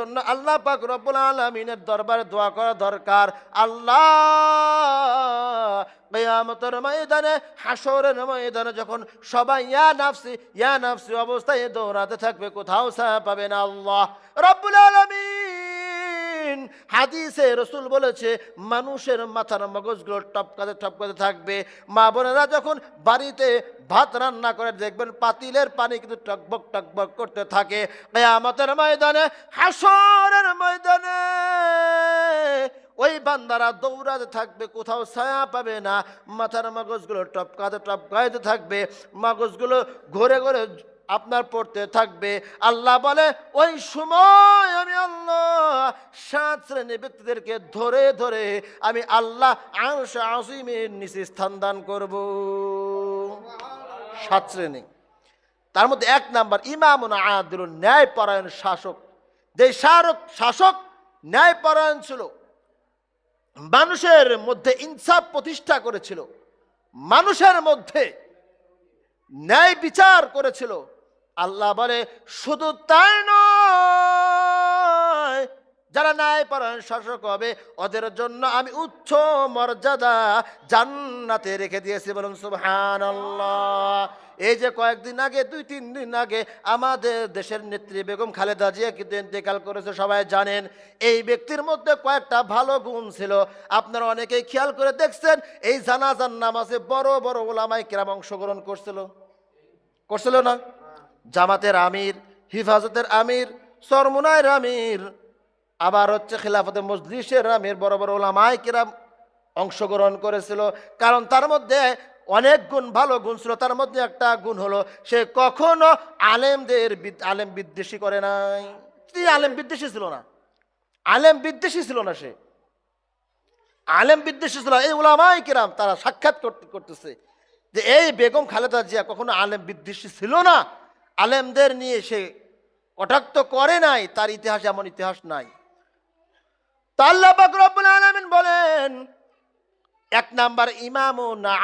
জন্য আল্লাহ পাক রব্বুল আলমিনের দরবারে দোয়া করা দরকার। আল্লাহ ময়দানে হাসরের ময়দানে যখন সবাই ইয়া নাফসি ইয়া নাফসি অবস্থায় দৌড়াতে থাকবে, কোথাও সাহা পাবে না আল্লাহ। রব্বুল আলমিন! হাদিসে রসুল বলেছে, মানুষের মাথার মগজগুলো টপকাতে টপকাতে থাকবে। মা বোনেরা যখন বাড়িতে ভাত রান্না করে, দেখবেন পাতিলের পানি কিন্তু টকবক টকবক করতে থাকে। আমাদের ময়দানে হাসরের ময়দানে ওই বান্দারা দৌড়াতে থাকবে, কোথাও ছায়া পাবে না। মাথার মগজগুলো টপকাতে টপকাইতে থাকবে। মগজগুলো ঘুরে ঘুরে আপনার পড়তে থাকবে। আল্লাহ বলে ওই সময় আমি আল্লাহ সাত শ্রেণি ব্যক্তিদেরকে ধরে ধরে আমি আল্লাহ আংশ আসিমের নিচে স্থান দান করব। সাত শ্রেণি। তার মধ্যে এক নাম্বার ইমামুন আদিল ন্যায়পরায়ণ শাসক। যে শাসক শাসক ন্যায়পরায়ণ ছিল মানুষের মধ্যে ইনসাফ প্রতিষ্ঠা করেছিল মানুষের মধ্যে ন্যায় বিচার করেছিল আল্লাহ বলে, শুধু তাই নয়, যারা ন্যায় পরায়ণ শাসক হবে, ওদের জন্য আমি উচ্চ মর্যাদা জান্নাতে রেখে দিয়েছি। বলুন সুবহান এই যে কয়েকদিন আগে, দুই, তিন দিন আগে আমাদের দেশের নেত্রী বেগম খালেদা জিয়া কিন্তু ইন্তেকাল করেছে, সবাই জানেন। এই ব্যক্তির মধ্যে কয়েকটা ভালো গুণ ছিল। আপনারা অনেকেই খেয়াল করে দেখছেন, এই জানাজার নামাজে বড় বড় ওলামাই কেরাম অংশগ্রহণ করছিল। করছিল না? জামাতের আমির, হিফাজতের আমির সরমুনায়ের আমির, আবার হচ্ছে খিলাফতে মজলিসের আমির, বড় বড় ওলামাই কিরাম অংশগ্রহণ করেছিল। কারণ তার মধ্যে অনেক গুণ ভালো গুণ ছিল, তার মধ্যে একটা গুণ হলো, সে কখনো আলেমদের আলেম বিদ্বেষী করে নাই। আলেম বিদ্বেষী ছিল না। আলেম বিদ্বেষী ছিল না সে। আলেম বিদ্বেষী ছিল এই ওলামাই কিরাম তারা সাক্ষাৎ করতে, করতেছে যে এই বেগম খালেদা জিয়া কখনো আলেম বিদ্বেষী ছিল না। আলেমদের নিয়ে সে কটাক্ত করে নাই, তার ইতিহাস এমন ইতিহাস নাই। তা আল্লাহ রব্বুল আলামিন বলেন, এক নাম্বার ইমামু না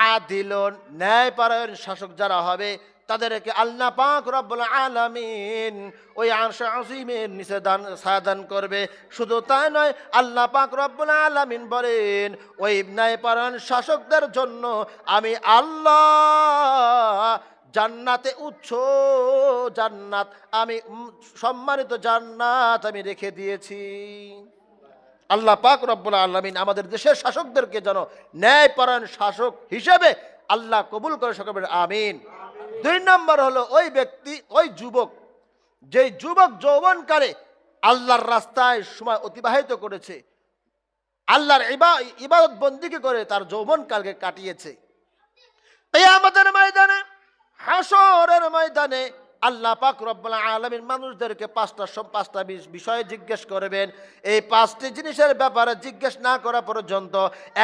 ন্যায়পরায়ণ শাসক যারা হবে, তাদেরকে আল্লাহ পাক রব্বুল আলামিন ওই আংশ আজিমের নিচে দান সাদান করবে। শুধু তাই নয়, আল্লাহ পাক রব্বুল আলামিন বলেন, ওই ন্যায়পরায়ণ শাসকদের জন্য আমি আল্লাহ জান্নাতে উচ্চ জান্নাত, আমি সম্মানিত জান্নাত আমি রেখে দিয়েছি। আল্লাহ পাক রব্বুল আলমিন আমাদের দেশের শাসকদেরকে যেন ন্যায়পরায়ণ শাসক হিসেবে আল্লাহ কবুল করে সকলের আমিন। দুই নম্বর হলো ওই ব্যক্তি, ওই যুবক যে যুবক যৌবনকালে আল্লাহর রাস্তায় সময় অতিবাহিত করেছে, আল্লাহর ইবা- ইবাদত বন্দিকে করে তার যৌবনকালকে কাটিয়েছে। এই আমাদের ময়দানে হাসরের ময়দানে আল্লাহ পাক রব্বুল আলমীর মানুষদেরকে পাঁচটা পাঁচটা বিষয়ে জিজ্ঞেস করবেন। এই পাঁচটি জিনিসের ব্যাপারে জিজ্ঞেস না করা পর্যন্ত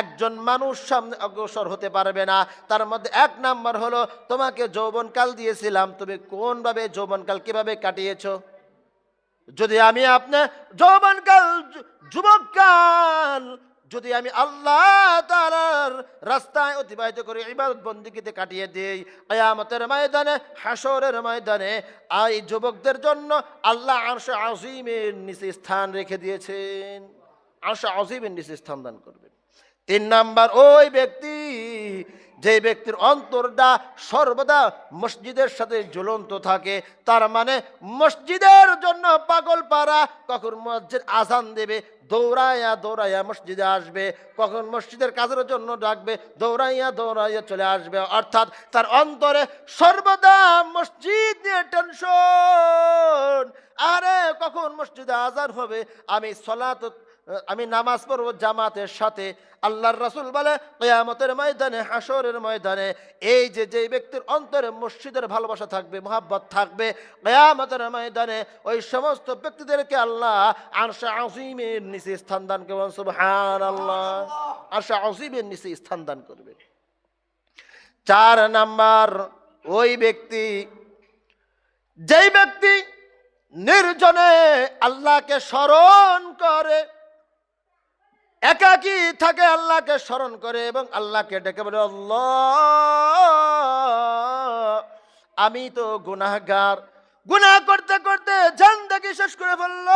একজন মানুষ সামনে অগ্রসর হতে পারবে না। তার মধ্যে এক নাম্বার হলো, তোমাকে যৌবনকাল দিয়েছিলাম, তুমি কোনভাবে যৌবনকাল কীভাবে কাটিয়েছো? যদি আমি আপনার যৌবনকাল যুবককাল যদি আমি আল্লাহ তালার রাস্তায় অতিবাহিত করে, ইবাদত বন্দিকিতে কাটিয়ে দিই আয়ামতের ময়দানে হাসরের ময়দানে, এই যুবকদের জন্য আল্লাহ আরশ আজিমের নিচে স্থান রেখে দিয়েছেন। আরশ আজিমের নিচে স্থান দান করবেন। তিন নাম্বার, ওই ব্যক্তি যে ব্যক্তির অন্তরটা সর্বদা মসজিদের সাথে জ্বলন্ত থাকে, তার মানে মসজিদের জন্য পাগল পাড়া কখন মসজিদ আজান দেবে, দৌড়াইয়া দৌড়াইয়া মসজিদে আসবে, কখন মসজিদের কাজের জন্য ডাকবে, দৌড়াইয়া দৌড়াইয়া চলে আসবে। অর্থাৎ তার অন্তরে সর্বদা মসজিদ নিয়ে টেনশন আরে কখন মসজিদে আজান হবে, আমি সলাত আমি নামাজ পড়ব জামাতের সাথে। আল্লাহর রাসূল বলে কেয়ামতের ময়দানে হাসরের ময়দানে এই যে যে ব্যক্তির অন্তরে মসজিদের ভালোবাসা থাকবে মোহাব্বত থাকবে কেয়ামতের ময়দানে ওই সমস্ত ব্যক্তিদেরকে আল্লাহ আরশা আজিমের নিচে স্থান দান করবেন সুবহান আল্লাহ। আরশা আজিমের নিচে স্থান দান করবে। চার নাম্বার ওই ব্যক্তি যেই ব্যক্তি নির্জনে আল্লাহকে স্মরণ করে একাকী থাকে আল্লাহকে স্মরণ করে এবং আল্লাহকে ডেকে বলে আমি তো গুনাহগার। গুনাহ করতে করতে জানদাকে শেষ করে ফেলল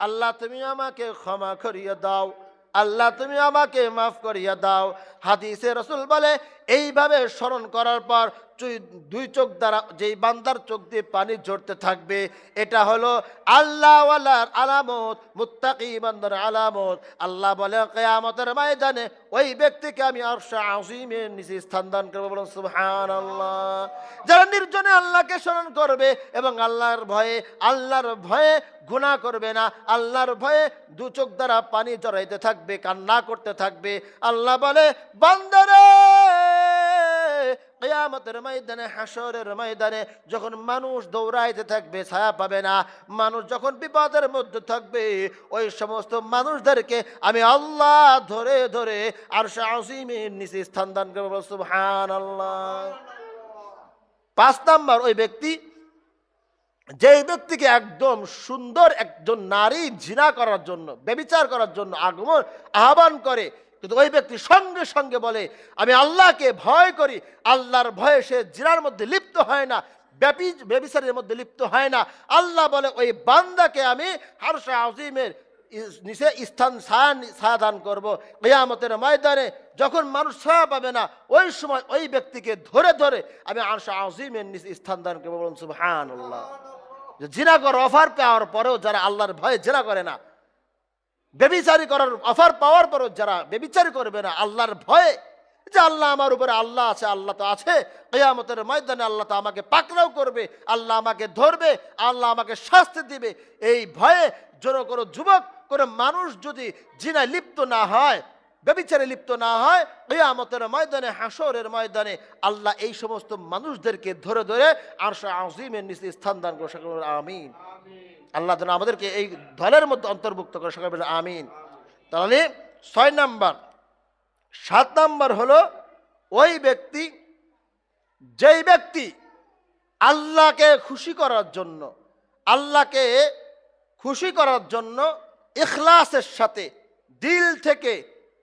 আল্লাহ, তুমি আমাকে ক্ষমা করিয়ে দাও। আল্লাহ, তুমি আমাকে মাফ করিয়া দাও। হাদিসে রসুল বলে এইভাবে স্মরণ করার পর দুই চোখ দ্বারা যেই বান্দার চোখ দিয়ে পানি ঝরতে থাকবে, এটা হলো আল্লাহওয়ালার আলামত মুত্তাকি বান্দার আলামত। আল্লাহ বলে, কেয়ামতের ময়দানে ওই ব্যক্তিকে আমি আরশা আসিমের নিচে স্থান দান করব। বলুন সুহান আল্লাহ যারা নির্জনে আল্লাহকে স্মরণ করবে এবং আল্লাহর ভয়ে আল্লাহর ভয়ে গুনাহ করবে না, আল্লাহর ভয়ে দু চোখ দ্বারা পানি জড়াইতে থাকবে, কান্না করতে থাকবে, আল্লাহ বলে, বান্দারে! কেয়ামতের ময়দানে হাসরের ময়দানে যখন মানুষ দৌড়াইতে থাকবে, ছায়া পাবে না। মানুষ যখন বিপদের মধ্যে থাকবে, ওই সমস্ত মানুষদেরকে আমি আল্লাহ ধরে ধরে আর আসিমের নিচে স্থান দান করব। সুবহান আল্লাহ পাঁচ নাম্বার, ওই ব্যক্তি, যেই ব্যক্তিকে একদম সুন্দর একজন নারী জিনা করার জন্য, ব্যবিচার করার জন্য আগমন আহ্বান করে কিন্তু ওই ব্যক্তি সঙ্গে সঙ্গে বলে, আমি আল্লাহকে ভয় করি। আল্লাহর ভয়ে সে জিনার মধ্যে লিপ্ত হয় না, ব্যাপী ব্যবিচারের মধ্যে লিপ্ত হয় না। আল্লাহ বলে, ওই বান্দাকে আমি হারসা আজিমের নিচে স্থান ছায়া নি- ছায়া দান করব। কেয়ামতের ময়দানে যখন মানুষ ছায়া পাবে না, ওই সময় ওই ব্যক্তিকে ধরে ধরে আমি আরশা আজিমের নিচে স্থান দান করব। বলুন সুবহান আল্লাহ জিনা করার অফার পাওয়ার পরেও যারা আল্লাহর ভয়ে জেরা করে না বেবিচারি করার অফার পাওয়ার পরেও যারা বেবিচারি করবে না, আল্লাহর ভয়ে, যে আল্লাহ আমার উপরে আল্লাহ আছে, আল্লাহ তো আছে, কেয়ামতের ময়দানে আল্লাহ তো আমাকে পাকড়াও করবে, আল্লাহ আমাকে ধরবে, আল্লাহ আমাকে শাস্তি দিবে। এই ভয়ে যেন কোনো যুবক, কোনো মানুষ যদি জিনায় লিপ্ত না হয় ব্যবিচারে লিপ্ত না হয়, কেয়ামতের ময়দানে, হাসরের ময়দানে আল্লাহ এই সমস্ত মানুষদেরকে ধরে ধরে আরশা আজিমের নিচে স্থান দান করে আমিন। আল্লাহ যেন আমাদেরকে এই দলের মধ্যে অন্তর্ভুক্ত করে সকল বলে আমিন। তাহলে ছয় নাম্বার, সাত নাম্বার হলো ওই ব্যক্তি, যেই ব্যক্তি আল্লাহকে খুশি করার জন্য, আল্লাহকে খুশি করার জন্য ইখলাসের সাথে দিল থেকে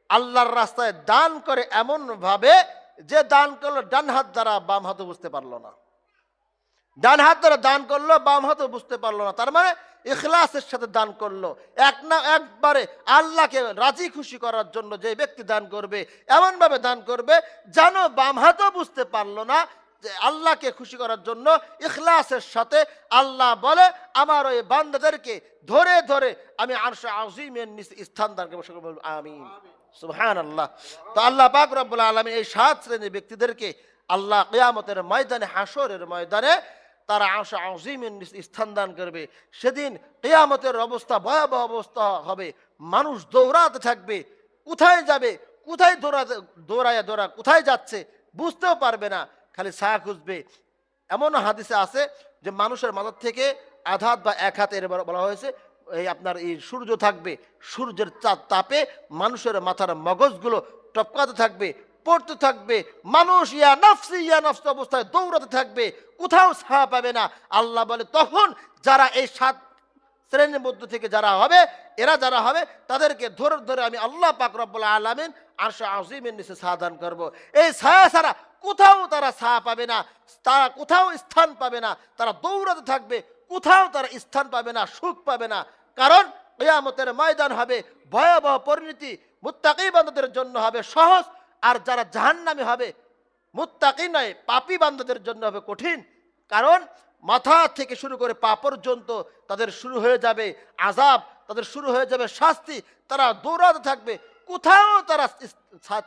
আল্লাহর রাস্তায় দান করে এমনভাবে যে দান করল ডান হাত দ্বারা বাম হাতে বুঝতে পারল না। ডান হাত ধরে দান করল, বাম হাতও বুঝতে পারল না। তার মানে ইখলাসের সাথে দান করল। এক না, একবারে আল্লাহকে রাজি খুশি করার জন্য যে ব্যক্তি দান করবে, এমনভাবে দান করবে, যেন বাম হাতও বুঝতে পারল না যে আল্লাহকে খুশি করার জন্য ইখলাসের সাথে আল্লাহ বলে, আমার ওই বান্দাদেরকে ধরে ধরে আমি আরশা আজিমের নিচে স্থান দান করব। আমি সুবহান আল্লাহ তো আল্লাহ পাক রব্বুল আলমী এই সাত শ্রেণির ব্যক্তিদেরকে আল্লাহ কিয়ামতের ময়দানে হাসরের ময়দানে তারা আশা আজিমের স্থান দান করবে। সেদিন কেয়ামতের অবস্থা ভয়াবহ অবস্থা হবে। মানুষ দৌড়াতে থাকবে। কোথায় যাবে? কোথায় দৌড়াতে, দৌড়ায় দৌড়া, কোথায় যাচ্ছে? বুঝতেও পারবে না। খালি ছায়া খুঁজবে। এমন হাদিসে আছে যে মানুষের মাথার থেকে আধাত বা এক হাত এর বলা হয়েছে, এই আপনার এই সূর্য থাকবে। সূর্যের চাঁদ তাপে মানুষের মাথার মগজগুলো টপকাতে থাকবে। পড়তে থাকবে, মানুষ ইয়া নফসি, ইয়া নফস অবস্থায় দৌড়াতে থাকবে, কোথাও ছায়া পাবে না। আল্লাহ বলে, তখন যারা এই সাত শ্রেণির মধ্যে থেকে যারা হবে, এরা যারা হবে, তাদেরকে ধরে ধরে আমি আল্লাহ পাক রব্বুল আলামিন আরশা আজিমের নিচে সাধান করব। এই ছায়া ছাড়া কোথাও তারা ছায়া পাবে না, তারা কোথাও স্থান পাবে না, তারা দৌড়াতে থাকবে, কোথাও তারা স্থান পাবে না, সুখ পাবে না। কারণ কেয়ামতের ময়দান হবে, ভয়াবহ পরিণতি, মুত্তাকি জন্য হবে, সহজ আর যারা জাহান্নামী হবে মুত্তাকি নয়, পাপি বান্ধবদের জন্য হবে কঠিন। কারণ মাথা থেকে শুরু করে পা পর্যন্ত তাদের শুরু হয়ে যাবে আজাব তাদের শুরু হয়ে যাবে শাস্তি, তারা দৌড়াতে থাকবে, কোথাও তারা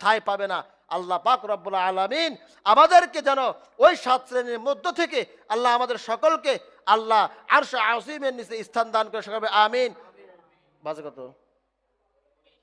ঠাঁই পাবে না। আল্লাহ পাক রব্বুল আলামিন আমাদেরকে যেন ওই সাত শ্রেণির মধ্য থেকে আল্লাহ আমাদের সকলকে আল্লাহ আরশা আসিমের নিচে স্থান দান করে সকলকে আমিন। বাজে কত